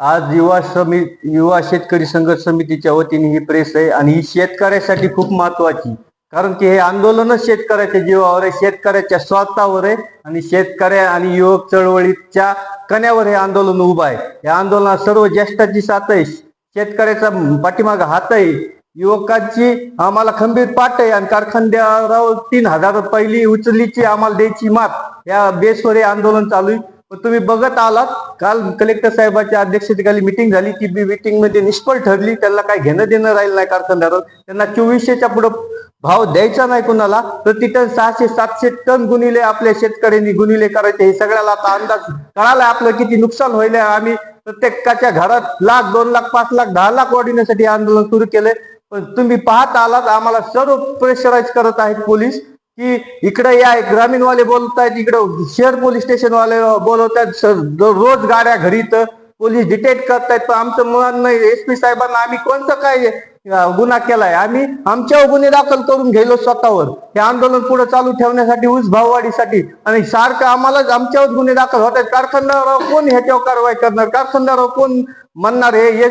आज युवा समिती युवा शेतकरी संघर्ष समितीच्या वतीने ही प्रेस आहे आणि ही शेतकऱ्यासाठी खूप महत्वाची. कारण की हे आंदोलनच शेतकऱ्याच्या जीवावर आहे शेतकऱ्याच्या स्वार्थावर आहे आणि शेतकऱ्या आणि युवक चळवळीच्या कण्यावर हे आंदोलन उभं आहे. या आंदोलनात सर्व ज्येष्ठाची साथ आहे शेतकऱ्याचा पाठीमाग हात आहे. युवकांची आम्हाला खंबीर पाठ आहे. आणि कारखानदारावर तीन हजार पहिली उचलीची आम्हाला द्यायची मात या बेसवर हे आंदोलन चालू आहे. तुम्ही बघत आलात काल कलेक्टर साहेबाच्या अध्यक्षतेखाली मिटिंग झाली. ती मीटिंगमध्ये निष्फळ ठरली. त्यांना काय घेणं देणं राहिलं नाही कारखानदारावर त्यांना चोवीसशेच्या पुढे भाव द्यायचा नाही कुणाला. प्रति टन सहाशे सातशे टन गुणिले आपल्या शेतकऱ्यांनी गुणिले करायचे. हे सगळ्याला आता अंदाज कळाला आपलं किती नुकसान होईल आम्ही प्रत्येकाच्या घरात लाख दोन लाख पाच लाख दहा लाख वाढविण्यासाठी आंदोलन सुरू केलंय. पण तुम्ही पाहत आलात आम्हाला सर्व प्रेशराईज करत आहेत पोलीस की इकडे या ग्रामीणवाले बोलत आहेत इकडे शहर पोलीस स्टेशन वाले बोलवत आहेत रोज गाड्या घरी तर पोलीस डिटेक्ट करतायत पण आमचं नाही. एस पी साहेबांना आम्ही कोणतं काय गुन्हा केलाय? आम्ही आमच्यावर गुन्हे दाखल करून गेलो स्वतःवर. हे आंदोलन पुढे चालू ठेवण्यासाठी ऊस भाववाढीसाठी. आणि सारखं आम्हालाच आमच्यावर गुन्हे दाखल होत आहेत कारखानदारावर कोण ह्याच्यावर कारवाई करणार? कारखानदारावर कोण म्हणणार हे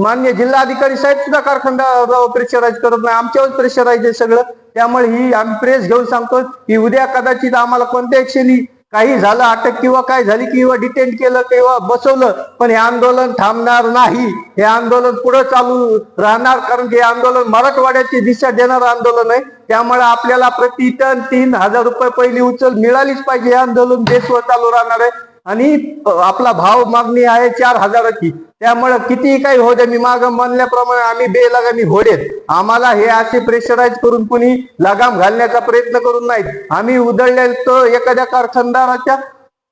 मान्य जिल्हाधिकारी साहेब सुद्धा कारखानदारावर प्रेशराईज करत नाही. आमच्यावर प्रेशराईज आहे सगळं. त्यामुळे ही आम्ही प्रेस घेऊन सांगतो की उद्या कदाचित आम्हाला कोणत्या क्षणी काही झालं अटक किंवा काय झाली किंवा डिटेन केलं किंवा बसवलं पण हे आंदोलन थांबणार नाही. हे आंदोलन पुढे चालू राहणार कारण की हे आंदोलन मराठवाड्याची दिशा देणारं आंदोलन आहे. त्यामुळे आपल्याला प्रति टन तीन हजार रुपये पहिली उचल मिळालीच पाहिजे हे आंदोलन देशवर चालू राहणार आहे. आणि आपला भाव मागणी आहे चार हजाराची. त्यामुळे कितीही काही हो दे मी माग म्हणल्याप्रमाणे आम्ही बेलगामी घोडेत आम्हाला हे असे प्रेशराईज करून कुणी लगाम घालण्याचा प्रयत्न करून नाहीत. आम्ही उधळले तर एखाद्या कारखानदाराच्या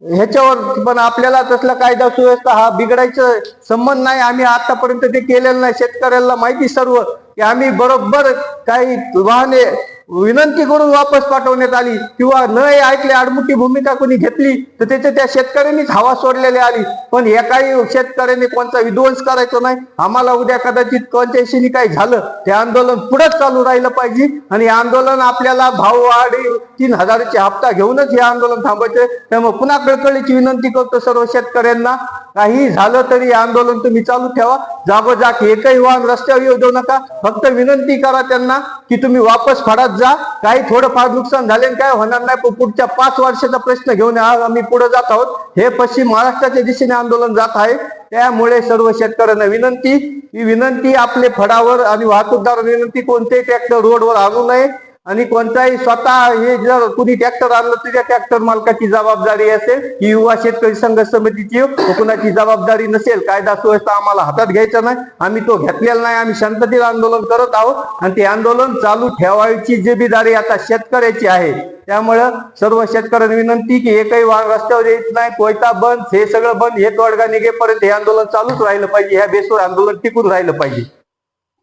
ह्याच्यावर पण आपल्याला तसला कायदा सुव्यवस्था हा बिघडायचं संबंध नाही. आम्ही आतापर्यंत ते केलेलं नाही. शेतकऱ्याला माहिती सर्व की आम्ही बरोबर काही वाहने विनंती करून वापस पाठवण्यात आली. किंवा न ऐकले आडमुठी भूमिका कोणी घेतली तर त्याच्या त्या शेतकऱ्यांनीच हवा सोडलेली आली. पण एकाही शेतकऱ्यांनी कोणता विध्वंस करायचा नाही. आम्हाला उद्या कदाचित कोणत्याशी काही झालं ते आंदोलन पुढे चालू राहिलं पाहिजे. आणि आंदोलन आपल्याला भाव वाढ तीन हजाराचे हप्ता घेऊनच हे आंदोलन थांबायचे त्यामुळे पुन्हा कळकळीची विनंती करतो सर्व शेतकऱ्यांना. काही झालं तरी हे आंदोलन तुम्ही चालू ठेवा. जागोजाग एकही वाहन रस्त्यावर येऊ देऊ नका. फक्त विनंती करा त्यांना की तुम्ही वापस फडात जा. काही थोडंफार नुकसान झाले काय होणार नाही. पण पुढच्या पाच वर्षाचा प्रश्न घेऊन आज आम्ही पुढे जात आहोत. हे पश्चिम महाराष्ट्राच्या दिशेने आंदोलन जात आहे. त्यामुळे सर्व शेतकऱ्यांना विनंती. ही विनंती आपले फडावर आणि वाहतूकदार विनंती. कोणतेही ट्रॅक्टर रोडवर आणू नये. आणि कोणताही स्वतः हे जर कुणी ट्रॅक्टर आणलं तर त्या ट्रॅक्टर मालकाची जबाबदारी असेल की युवा शेतकरी संघर्ष समितीची कुणाची जबाबदारी नसेल कायदा सुव्यवस्था आम्हाला हातात घ्यायचा नाही. आम्ही तो घेतलेला नाही आम्ही शांततेत आंदोलन करत आहोत. आणि ते आंदोलन चालू ठेवायची जिम्मेदारी आता शेतकऱ्याची आहे. त्यामुळं सर्व शेतकऱ्यांना विनंती की एकही वाहन रस्त्यावर येत नाही कोयता बंद हे सगळं बंद हे तोडगा निघेपर्यंत हे आंदोलन चालूच राहिलं पाहिजे. ह्या बेसवर आंदोलन टिकून राहिलं पाहिजे.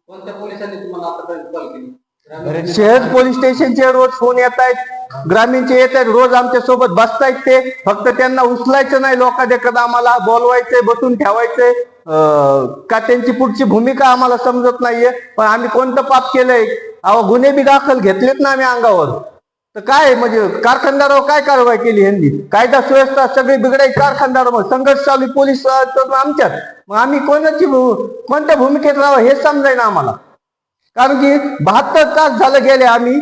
कोणत्या पोलिसांनी तुम्हाला आतापर्यंत कॉल केली? शहर पोलीस स्टेशनचे रोज फोन येत आहेत. ग्रामीणचे येत आहेत. रोज आमच्यासोबत बसतायत ते. फक्त त्यांना उचलायचं नाही. लोकांच्याकडे आम्हाला बोलवायचंय बसून ठेवायचंय. का त्यांची पुढची भूमिका आम्हाला समजत नाहीये. पण आम्ही कोणतं पाप केलंय? अहो गुन्हे बी दाखल घेतलेत ना आम्ही अंगावर. तर काय म्हणजे कारखानदारावर काय कारवाई केली यांनी कायदा सुव्यवस्था सगळी बिघडायची कारखानदारावर. संघर्ष चालू पोलीस तर आमच्यात. मग आम्ही कोणाची भू- कोणत्या भूमिकेत राहावं हे समजायना आम्हाला. कारण की बहात्तर तास झालं गेले आम्ही.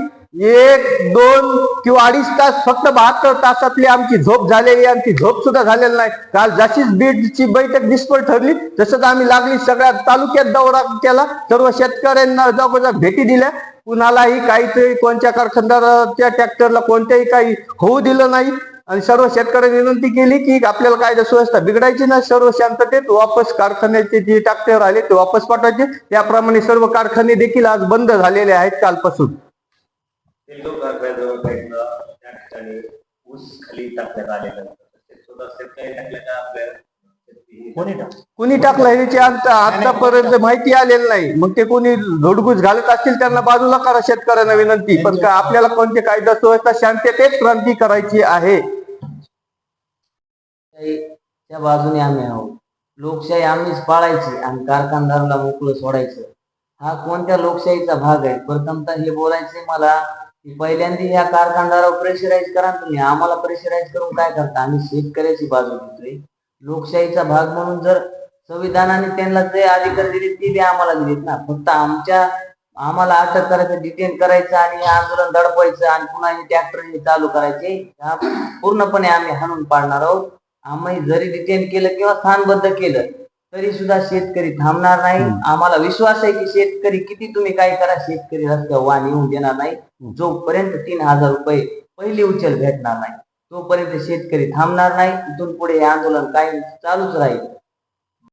एक दोन किंवा अडीच तास फक्त बहात्तर तासातली आमची झोप झालेली आमची झोप सुद्धा झालेली नाही. काल जशीच बीडची बैठक निष्फळ ठरली तसंच आम्ही लागली सगळ्या तालुक्यात दौरा केला. सर्व शेतकऱ्यांना जागोजाग भेटी दिल्या. कुणालाही काहीतरी कोणत्या कारखानदाराच्या ट्रॅक्टरला कोणत्याही काही होऊ दिलं नाही. आणि सर्व शेतकऱ्यांनी विनंती केली की आपल्याला कायदा सुव्यवस्था बिघडायची ना सर्व शांततेत वापस कारखान्याचे जे टाकते आले ते वापस पाठवायचे. त्याप्रमाणे सर्व कारखाने देखील आज बंद झालेले आहेत कालपासून. ऊस खाली टाकण्यात आलेलं कोणी टाकलं कुणी टाकलं ह्याची आता आतापर्यंत माहिती आलेली नाही. मग ते कोणी धोडगूस घालत असतील त्यांना बाजूला करा शेतकऱ्यांना विनंती. पण का आपल्याला कोणते कायदा सुव्यवस्था शांततेत क्रांती करायची आहे. त्या बाजूने आम्ही आहोत. लोकशाही आम्हीच पाळायची आणि कारखानदाराला मोकळं सोडायचं. हा कोणत्या लोकशाहीचा भाग आहे? प्रथमतः हे बोलायचे मला की पहिल्यांदा ह्या कारखानदारावर प्रेशराईज करा तुम्ही. आम्हाला प्रेशराईज करून काय करता? आम्ही शेतकऱ्याची बाजू घेतोय. लोकशाहीचा भाग म्हणून जर संविधानाने त्यांना जे अधिकार दिले ते बी आम्हाला दिलेत ना. फक्त आमच्या आम्हाला अटक करायचं डिटेन करायचं आणि आंदोलन दडपायचं आणि पुन्हा हे ट्रॅक्टर चालू करायचे पूर्णपणे आम्ही हाणून पाडणार आहोत. आम्ही जरी डिटेन केलं किंवा स्थानबद्ध केलं तरी सुद्धा शेतकरी थांबणार नाही. आम्हाला विश्वास आहे की शेतकरी किती तुम्ही काय करा शेतकरी रस्त्यावर वाहन येऊन देणार नाही. जोपर्यंत तीन हजार रुपये पहिली उचल भेटणार नाही. तोपर्यंत शेतकरी थांबणार नाही. इथून पुढे हे आंदोलन कायम चालूच राहील.